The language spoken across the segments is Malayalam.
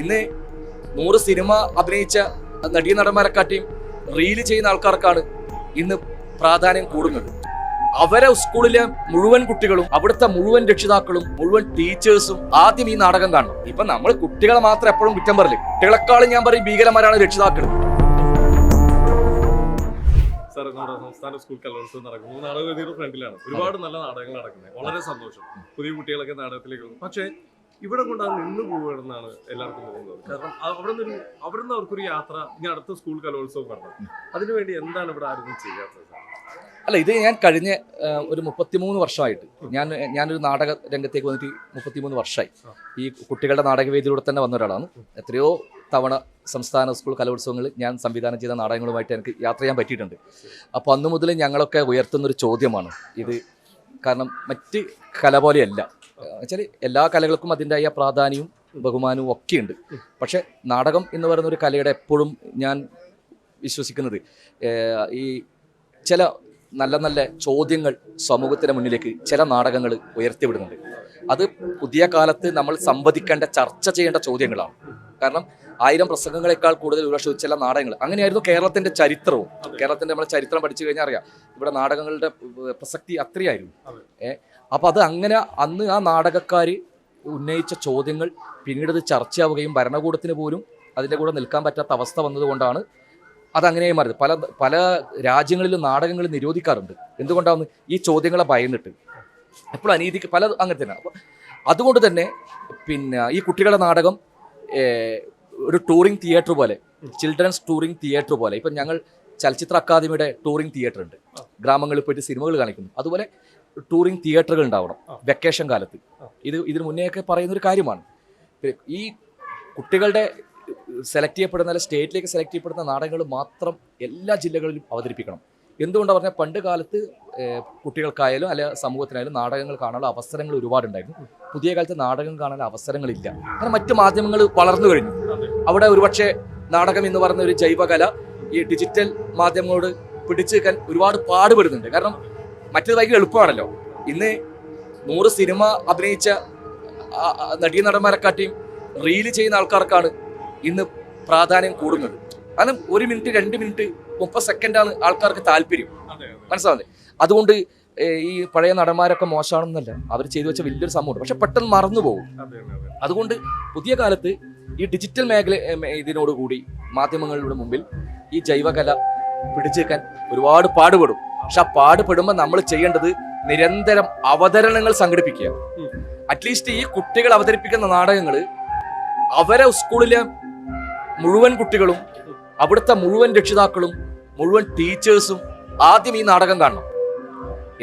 ഇന്ന് നൂറ് സിനിമ അഭിനയിച്ച നടീ നടന്മാരെക്കാട്ടിയും റീൽ ചെയ്യുന്ന ആൾക്കാർക്കാണ് ഇന്ന് പ്രാധാന്യം കൂടുന്നത്. അവരെ സ്കൂളിലെ മുഴുവൻ കുട്ടികളും അവിടുത്തെ മുഴുവൻ രക്ഷിതാക്കളും മുഴുവൻ ടീച്ചേഴ്സും ആദ്യം ഈ നാടകം കാണണം. ഇപ്പൊ നമ്മൾ കുട്ടികളെ മാത്രം എപ്പോഴും കുറ്റം പറയില്ല? കുട്ടികളെക്കാളും ഞാൻ പറയും ഭീകരന്മാരാണ് രക്ഷിതാക്കൾ. സംസ്ഥാന സ്കൂൾ കലോത്സവം നടക്കുന്നു. നാടകവേദിയുടെ ഫ്രണ്ടിലാണ് ഒരുപാട് നല്ല നാടകങ്ങൾ നടക്കുന്നത് വളരെ സന്തോഷം. പുതിയ കുട്ടികളൊക്കെ നാടകത്തിലേക്ക് പക്ഷേ ഇവിടെ കൊണ്ട് അത് നിന്ന് പോവുകയാണെന്നാണ് എല്ലാവർക്കും തോന്നുന്നത്. കാരണം അവിടെ നിന്ന് അവിടെ നിന്ന് അവർക്കൊരു യാത്ര ഇനി അടുത്ത സ്കൂൾ കലോത്സവം പറഞ്ഞു അതിനുവേണ്ടി എന്താണ് ഇവിടെ ആരും ചെയ്യാത്തത്? അല്ല ഇത് ഞാൻ കഴിഞ്ഞ ഒരു മുപ്പത്തിമൂന്ന് വർഷമായിട്ട്. ഞാൻ ഞാനൊരു നാടക രംഗത്തേക്ക് വന്നിട്ട് മുപ്പത്തിമൂന്ന് വർഷമായി. ഈ കുട്ടികളുടെ നാടകവേദിയിലൂടെ തന്നെ വന്ന ഒരാളാണ് എത്രയോ തവണ സംസ്ഥാന സ്കൂൾ കലോത്സവങ്ങളിൽ ഞാൻ സംവിധാനം ചെയ്ത നാടകങ്ങളുമായിട്ട് എനിക്ക് യാത്ര ചെയ്യാൻ പറ്റിയിട്ടുണ്ട്. അപ്പോൾ അന്ന് മുതൽ ഞങ്ങളൊക്കെ ഉയർത്തുന്നൊരു ചോദ്യമാണ് ഇത്. കാരണം മറ്റ് കല പോലെയല്ല. വെച്ചാൽ എല്ലാ കലകൾക്കും അതിന്റെതായ പ്രാധാന്യവും ബഹുമാനവും ഒക്കെ ഉണ്ട് പക്ഷെ നാടകം എന്ന് പറയുന്ന ഒരു കലയുടെ എപ്പോഴും ഞാൻ വിശ്വസിക്കുന്നത് ഈ ചില നല്ല നല്ല ചോദ്യങ്ങൾ സമൂഹത്തിന് മുന്നിലേക്ക് ചില നാടകങ്ങൾ ഉയർത്തിവിടുന്നുണ്ട്. അത് പുതിയ കാലത്ത് നമ്മൾ സംവദിക്കേണ്ട ചർച്ച ചെയ്യേണ്ട ചോദ്യങ്ങളാണ്. കാരണം ആയിരം പ്രസംഗങ്ങളെക്കാൾ കൂടുതൽ ഒരുപക്ഷെ ചില നാടകങ്ങൾ. അങ്ങനെയായിരുന്നു കേരളത്തിന്റെ ചരിത്രവും. കേരളത്തിന്റെ നമ്മളെ ചരിത്രം പഠിച്ചു കഴിഞ്ഞാൽ അറിയാം. ഇവിടെ നാടകങ്ങളുടെ പ്രസക്തി അത്രയായിരുന്നു. ഏ ഏഹ് അപ്പൊ അത് അങ്ങനെ അന്ന് ആ നാടകക്കാർ ഉന്നയിച്ച ചോദ്യങ്ങൾ പിന്നീട് അത് ചർച്ചയാവുകയും ഭരണകൂടത്തിന് പോലും അതിന്റെ കൂടെ നിൽക്കാൻ പറ്റാത്ത അവസ്ഥ വന്നതുകൊണ്ടാണ് അതങ്ങനെ മാറിയത്. പല പല രാജ്യങ്ങളിലും നാടകങ്ങൾ നിരോധിക്കാറുണ്ട്. എന്തുകൊണ്ടാണ് ഈ ചോദ്യങ്ങളെ ഭയന്നിട്ട്. എപ്പോഴും അനീതിക്ക് പല അങ്ങനെ തന്നെ അപ്പോൾ അതുകൊണ്ട് തന്നെ പിന്നെ ഈ കുട്ടികളുടെ നാടകം ഒരു ടൂറിംഗ് തിയേറ്റർ പോലെ ചിൽഡ്രൻസ് ടൂറിംഗ് തിയേറ്റർ പോലെ. ഇപ്പം ഞങ്ങൾ ചലച്ചിത്ര അക്കാദമിയുടെ ടൂറിംഗ് തിയേറ്റർ ഉണ്ട്. ഗ്രാമങ്ങളിൽ പോയിട്ട് സിനിമകൾ കാണിക്കുന്നു. അതുപോലെ ടൂറിംഗ് തിയേറ്ററുകൾ ഉണ്ടാവണം വെക്കേഷൻ കാലത്ത്. ഇത് ഇതിന് മുന്നേയൊക്കെ പറയുന്ന ഒരു കാര്യമാണ്. ഈ കുട്ടികളുടെ സെലക്ട് ചെയ്യപ്പെടുന്ന സ്റ്റേറ്റിലേക്ക് സെലക്ട് ചെയ്യപ്പെടുന്ന നാടകങ്ങൾ മാത്രം എല്ലാ ജില്ലകളിലും അവതരിപ്പിക്കണം. എന്തുകൊണ്ടാണ് പറഞ്ഞാൽ പണ്ട് കാലത്ത് കുട്ടികൾക്കായാലും അല്ലെ സമൂഹത്തിനായാലും നാടകങ്ങൾ കാണാനുള്ള അവസരങ്ങൾ ഒരുപാടുണ്ടായിരുന്നു. പുതിയ കാലത്ത് നാടകം കാണാനുള്ള അവസരങ്ങളില്ല. കാരണം മറ്റു മാധ്യമങ്ങൾ വളർന്നു കഴിഞ്ഞു. അവിടെ ഒരുപക്ഷെ നാടകം എന്ന് പറയുന്ന ഒരു ജൈവകല ഈ ഡിജിറ്റൽ മാധ്യമങ്ങളോട് പിടിച്ചു നിൽക്കാൻ ഒരുപാട് പാടുപെടുന്നുണ്ട്. കാരണം മറ്റേത് ഭയങ്കര എളുപ്പമാണല്ലോ. ഇന്ന് നൂറ് സിനിമ അഭിനയിച്ച നടീ നടന്മാരെക്കാട്ടിയും റീൽ ചെയ്യുന്ന ആൾക്കാർക്കാണ് ഇന്ന് പ്രാധാന്യം കൂടുന്നത്. കാരണം ഒരു മിനിറ്റ് രണ്ട് മിനിറ്റ് മുപ്പത് സെക്കൻഡാണ് ആൾക്കാർക്ക് താല്പര്യം. മനസ്സിലാവുന്നത് അതുകൊണ്ട് ഈ പഴയ നടന്മാരൊക്കെ മോശമാണെന്നല്ല. അവർ ചെയ്തു വെച്ച വലിയൊരു സംഭവമുണ്ട്. പക്ഷെ പെട്ടെന്ന് മറന്നു പോകും. അതെ അതെ അതെ. അതുകൊണ്ട് പുതിയ കാലത്ത് ഈ ഡിജിറ്റൽ മേഖല ഇതിനോട് കൂടി മാധ്യമങ്ങളുടെ മുമ്പിൽ ഈ ജൈവകല പിടിച്ചു വെക്കാൻ ഒരുപാട് പാടുപെടും. പക്ഷെ ആ പാടുപെടുമ്പോൾ നമ്മൾ ചെയ്യേണ്ടത് നിരന്തരം അവതരണങ്ങൾ സംഘടിപ്പിക്കുക. അറ്റ്ലീസ്റ്റ് ഈ കുട്ടികൾ അവതരിപ്പിക്കുന്ന നാടകങ്ങൾ അവരെ സ്കൂളിലെ മുഴുവൻ കുട്ടികളും അവിടുത്തെ മുഴുവൻ രക്ഷിതാക്കളും മുഴുവൻ ടീച്ചേഴ്സും ആദ്യം ഈ നാടകം കാണണം.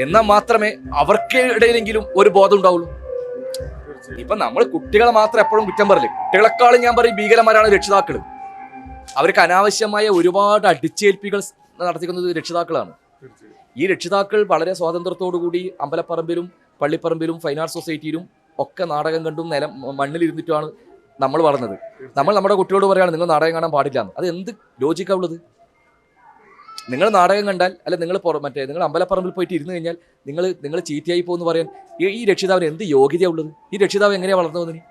എന്നാൽ മാത്രമേ അവർക്ക് ഇടയിലെങ്കിലും ഒരു ബോധം ഉണ്ടാവുള്ളൂ. ഇപ്പൊ നമ്മൾ കുട്ടികളെ മാത്രം എപ്പോഴും കുറ്റം പറയില്ല? കുട്ടികളെക്കാളും ഞാൻ പറയും ഭീകരന്മാരാണ് രക്ഷിതാക്കൾ. അവർക്ക് അനാവശ്യമായ ഒരുപാട് അടിച്ചേൽപ്പികൾ നടത്തിക്കുന്നത് രക്ഷിതാക്കളാണ്. ഈ രക്ഷിതാക്കൾ വളരെ കൂടി അമ്പലപ്പറമ്പിലും പള്ളിപ്പറമ്പിലും ഫൈൻ ആർട്സ് സൊസൈറ്റിയിലും ഒക്കെ നാടകം കണ്ടും നിലം മണ്ണിലിരുന്നിട്ടാണ് നമ്മൾ വളർന്നത്. നമ്മൾ നമ്മുടെ കുട്ടികളോട് പറയുകയാണ് നിങ്ങൾ നാടകം കാണാൻ പാടില്ല. അത് എന്ത് ലോജിക്കാ ഉള്ളത്? നിങ്ങൾ നാടകം കണ്ടാൽ അല്ല നിങ്ങൾ മറ്റേ നിങ്ങൾ അമ്പലപ്പറമ്പിൽ പോയിട്ട് ഇരുന്ന് കഴിഞ്ഞാൽ നിങ്ങൾ നിങ്ങൾ ചീത്തയായി പോകുമെന്ന് പറയാൻ ഈ- രക്ഷിതാവിന് എന്ത് യോഗ്യതയുള്ളത് ഈ രക്ഷിതാവ് എങ്ങനെയാണ് വളർന്നു പോകുന്നത്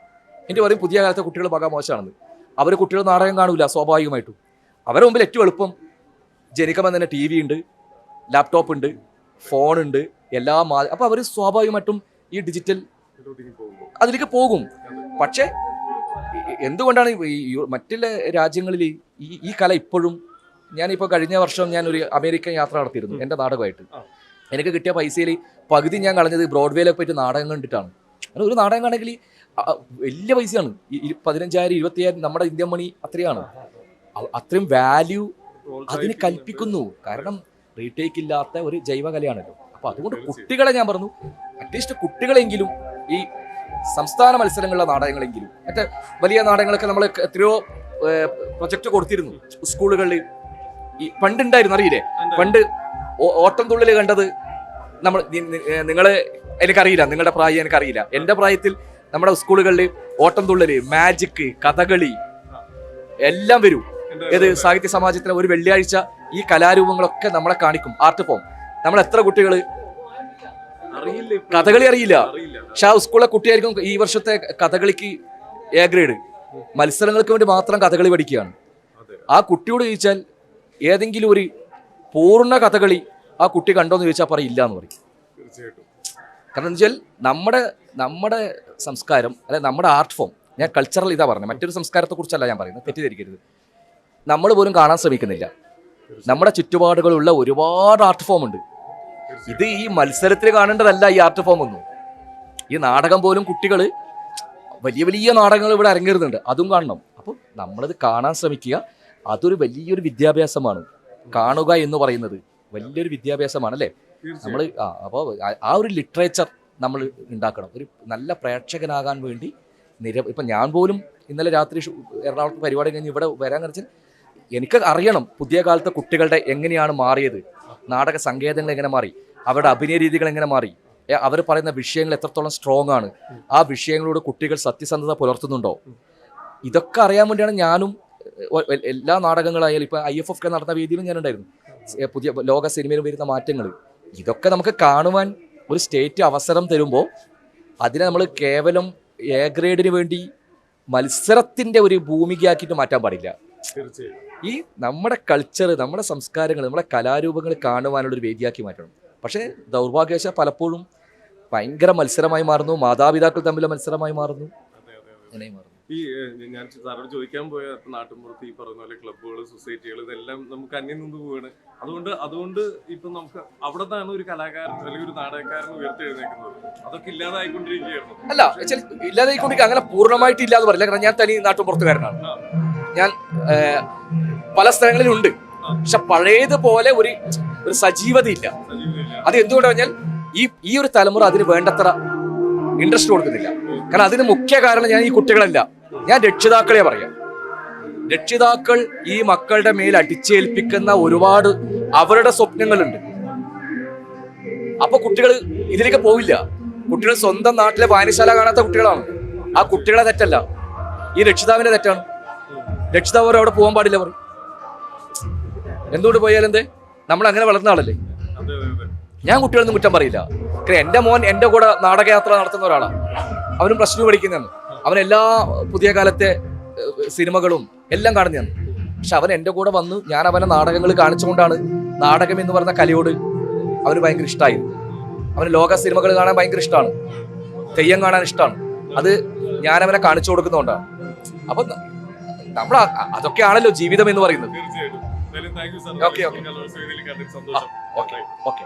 എന്റെ പറയും പുതിയ കാലത്തെ കുട്ടികൾ പക മോശമാണെന്ന്. അവർ കുട്ടികൾ നാടകം കാണൂല സ്വാഭാവികമായിട്ടും. അവരെ മുമ്പിൽ ഏറ്റവും എളുപ്പം ജനിക്കുമ്പോൾ തന്നെ ടി വി ഉണ്ട് ലാപ്ടോപ്പ് ഉണ്ട് ഫോണുണ്ട് എല്ലാ മാ അപ്പോൾ അവർ സ്വാഭാവികമായിട്ടും ഈ ഡിജിറ്റൽ അതിലേക്ക് പോകും. പക്ഷേ എന്തുകൊണ്ടാണ് ഈ മറ്റുള്ള രാജ്യങ്ങളിൽ ഈ ഈ കല ഇപ്പോഴും ഞാനിപ്പോൾ കഴിഞ്ഞ വർഷം ഞാൻ ഒരു അമേരിക്കൻ യാത്ര നടത്തിയിരുന്നു എന്റെ നാടകമായിട്ട്. എനിക്ക് കിട്ടിയ പൈസയിൽ പകുതി ഞാൻ കളഞ്ഞത് ബ്രോഡ്വേയിലൊക്കെ പോയിട്ട് നാടകം കണ്ടിട്ടാണ്. അത് ഒരു നാടകം കാണെങ്കിൽ വലിയ പൈസയാണ്. പതിനഞ്ചായിരം ഇരുപത്തിയായിരം നമ്മുടെ ഇന്ത്യൻ മണി അത്രയാണ്. അത്രയും വാല്യൂ അതിന് കൽപ്പിക്കുന്നു. കാരണം റീടേക്ക് ഇല്ലാത്ത ഒരു ജൈവകലയാണല്ലോ. അപ്പോൾ അതുകൊണ്ട് കുട്ടികളെ ഞാൻ പറഞ്ഞു അറ്റ്ലീസ്റ്റ് കുട്ടികളെങ്കിലും ഈ സംസ്ഥാന മത്സരങ്ങളിലെ നാടകങ്ങളെങ്കിലും മറ്റേ വലിയ നാടകങ്ങളൊക്കെ നമ്മൾ എത്രയോ പ്രൊജക്റ്റ് കൊടുത്തിരുന്നു. സ്കൂളുകളിൽ ഈ പണ്ടുണ്ടായിരുന്നു അറിയില്ലേ? പണ്ട് ഓട്ടം തുള്ളിൽ കണ്ടത് നമ്മൾ നിങ്ങൾ എനിക്കറിയില്ല നിങ്ങളുടെ പ്രായം എനിക്കറിയില്ല. എന്റെ പ്രായത്തിൽ നമ്മുടെ സ്കൂളുകളിൽ ഓട്ടം തുള്ളൽ മാജിക് കഥകളി എല്ലാം വരും. ഏത് സാഹിത്യ സമാജത്തിലെ ഒരു വെള്ളിയാഴ്ച ഈ കലാരൂപങ്ങളൊക്കെ നമ്മളെ കാണിക്കും ആർട്ട് ഫോം നമ്മൾ എത്ര കുട്ടികൾ കഥകളി അറിയില്ല. അറിയില്ല. പക്ഷെ ആ സ്കൂളിലെ കുട്ടിയായിരിക്കും ഈ വർഷത്തെ കഥകളിക്ക് എ ഗ്രേഡ് മത്സരങ്ങൾക്ക് വേണ്ടി മാത്രം കഥകളി പഠിക്കുകയാണ്. ആ കുട്ടിയോട് ചോദിച്ചാൽ ഏതെങ്കിലും ഒരു പൂർണ കഥകളി ആ കുട്ടി കണ്ടോന്ന് ചോദിച്ചാൽ പറയില്ല എന്ന് പറയും. തീർച്ചയായിട്ടും. കാരണം എന്ന് വെച്ചാൽ നമ്മുടെ നമ്മുടെ സംസ്കാരം അല്ലെ നമ്മുടെ ആർട്ട് ഫോം ഞാൻ കൾച്ചറൽ ഇതാ പറഞ്ഞത് മറ്റൊരു സംസ്കാരത്തെക്കുറിച്ചല്ല ഞാൻ പറയുന്നത് തെറ്റിദ്ധരിക്കരുത്. നമ്മൾ പോലും കാണാൻ ശ്രമിക്കുന്നില്ല. നമ്മുടെ ചുറ്റുപാടുകളുള്ള ഒരുപാട് ആർട്ട് ഫോം ഉണ്ട്. ഇത് ഈ മത്സരത്തിൽ കാണേണ്ടതല്ല ഈ ആർട്ട് ഫോം ഒന്നും. ഈ നാടകം പോലും കുട്ടികൾ വലിയ വലിയ നാടകങ്ങൾ ഇവിടെ അരങ്ങേറുന്നുണ്ട് അതും കാണണം. അപ്പോൾ നമ്മളത് കാണാൻ ശ്രമിക്കുക അതൊരു വലിയൊരു വിദ്യാഭ്യാസമാണ്. കാണുക എന്ന് പറയുന്നത് വലിയൊരു വിദ്യാഭ്യാസമാണ് അല്ലേ? നമ്മൾ ആ അപ്പോൾ ആ ഒരു ലിറ്ററേച്ചർ നമ്മൾ ഉണ്ടാക്കണം. ഒരു നല്ല പ്രേക്ഷകനാകാൻ വേണ്ടി നിര ഇപ്പം ഞാൻ പോലും ഇന്നലെ രാത്രി എറണാകുളത്ത് പരിപാടി കഴിഞ്ഞ് ഇവിടെ വരാൻ കഴിച്ചാൽ എനിക്ക് അറിയണം പുതിയ കാലത്തെ കുട്ടികളുടെ എങ്ങനെയാണ് മാറിയത്. നാടക സങ്കേതങ്ങൾ എങ്ങനെ മാറി? അവരുടെ അഭിനയ രീതികൾ എങ്ങനെ മാറി? അവർ പറയുന്ന വിഷയങ്ങൾ എത്രത്തോളം സ്ട്രോങ് ആണ്? ആ വിഷയങ്ങളോട് കുട്ടികൾ സത്യസന്ധത പുലർത്തുന്നുണ്ടോ? ഇതൊക്കെ അറിയാൻ വേണ്ടിയാണ് ഞാനും എല്ലാ നാടകങ്ങളായാലും ഇപ്പം ഐ എഫ് എഫ് കെ നടന്ന വേദിയിലും ഞാനുണ്ടായിരുന്നു. പുതിയ ലോക സിനിമയിലും വരുന്ന മാറ്റങ്ങൾ. ഇതൊക്കെ നമുക്ക് കാണുവാൻ ഒരു സ്റ്റേറ്റ് അവസരം തരുമ്പോൾ അതിനെ നമ്മൾ കേവലം എ ഗ്രേഡിന് വേണ്ടി മത്സരത്തിന്റെ ഒരു ഭൂമികയാക്കിയിട്ട് മാറ്റാൻ പാടില്ല. തീർച്ചയായും. ഈ നമ്മുടെ കൾച്ചർ നമ്മുടെ സംസ്കാരങ്ങൾ നമ്മുടെ കലാരൂപങ്ങൾ കാണുവാനുള്ളൊരു വേദിയാക്കി മാറ്റണം. പക്ഷേ ദൗർഭാഗ്യവശാൽ പലപ്പോഴും ഭയങ്കര മത്സരമായി മാറുന്നു. മാതാപിതാക്കൾ തമ്മിലെ മത്സരമായി മാറുന്നു. അങ്ങനെ മാറുന്നു. ഈ ഞാൻ സാറോട് ചോദിക്കാൻ പോയ നാട്ടുമ്പുറത്ത് ഈ പറഞ്ഞ പോലെ ക്ലബ്ബുകൾ സൊസൈറ്റികൾ ഇതെല്ലാം നമുക്ക് അന്യം നിന്ന് പോവാണ്. അതുകൊണ്ട് അതുകൊണ്ട് ഇപ്പൊ നമുക്ക് അവിടെ നിന്നാണ് ഒരു കലാകാരൻ അല്ലെങ്കിൽ ഒരു നാടകക്കാരൻ ഉയർത്തെഴുന്നേക്കുന്നത്. അതൊക്കെ ഇല്ലാതായിക്കൊണ്ടിരിക്കുകയായിരുന്നു. അല്ല ഇല്ലാതായിക്കൊണ്ടിരിക്കുക അങ്ങനെ പൂർണമായിട്ട് ഇല്ലാന്ന് പറയില്ല. കാരണം ഞാൻ തനി നാട്ടുമ്പുറത്തുകാരനാണ് ഞാൻ പല സ്ഥലങ്ങളിലുണ്ട്. പക്ഷെ പഴയതുപോലെ ഒരു ഒരു സജീവതയില്ല. സജീവതയില്ല. അത് എന്തുകൊണ്ടാണ് പറഞ്ഞാൽ ഈ ഈ ഒരു തലമുറ അതിന് വേണ്ടത്ര ഇൻട്രസ്റ്റ് കൊടുക്കുന്നില്ല. കാരണം അതിന് മുഖ്യ കാരണം ഞാൻ ഈ കുട്ടികളല്ല. ഞാൻ രക്ഷിതാക്കളെ പറയാം. രക്ഷിതാക്കൾ ഈ മക്കളുടെ മേൽ അടിച്ചേൽപ്പിക്കുന്ന ഒരുപാട് അവരുടെ സ്വപ്നങ്ങളുണ്ട്. അപ്പൊ കുട്ടികൾ ഇതിലേക്ക് പോവില്ല. കുട്ടികൾ സ്വന്തം നാട്ടിലെ വായനശാല കാണാത്ത കുട്ടികളാണ്. ആ കുട്ടികളെ തെറ്റല്ല. ഈ രക്ഷിതാവിന്റെ തെറ്റാണ്. രക്ഷിതാവ് അവിടെ പോകാൻ പാടില്ല പറയും. എന്തുകൊണ്ട് പോയാലെന്തേ നമ്മൾ അങ്ങനെ വളർന്ന ആളല്ലേ? ഞാൻ കുട്ടികളൊന്നും കുറ്റം പറയില്ല. എന്റെ മോൻ എന്റെ കൂടെ നാടകയാത്ര നടത്തുന്ന ഒരാളാണ് അവനും ടു പഠിക്കുന്നതാണ്. അവൻ എല്ലാ പുതിയ കാലത്തെ സിനിമകളും എല്ലാം കാണുന്നതാണ്. പക്ഷെ അവൻ എന്റെ കൂടെ വന്ന് ഞാൻ അവനെ നാടകങ്ങൾ കാണിച്ചുകൊണ്ടാണ് നാടകം എന്ന് പറഞ്ഞ കലയോട് അവന് ഭയങ്കര ഇഷ്ടമായി അവന് ലോക സിനിമകൾ കാണാൻ ഭയങ്കര ഇഷ്ടമാണ് തെയ്യം കാണാൻ ഇഷ്ടമാണ് അത് ഞാൻ അവനെ കാണിച്ചു കൊടുക്കുന്നതുകൊണ്ടാണ് അപ്പം നമ്മൾ അതൊക്കെയാണല്ലോ ജീവിതം എന്ന് പറയുന്നത്. Okay okay okay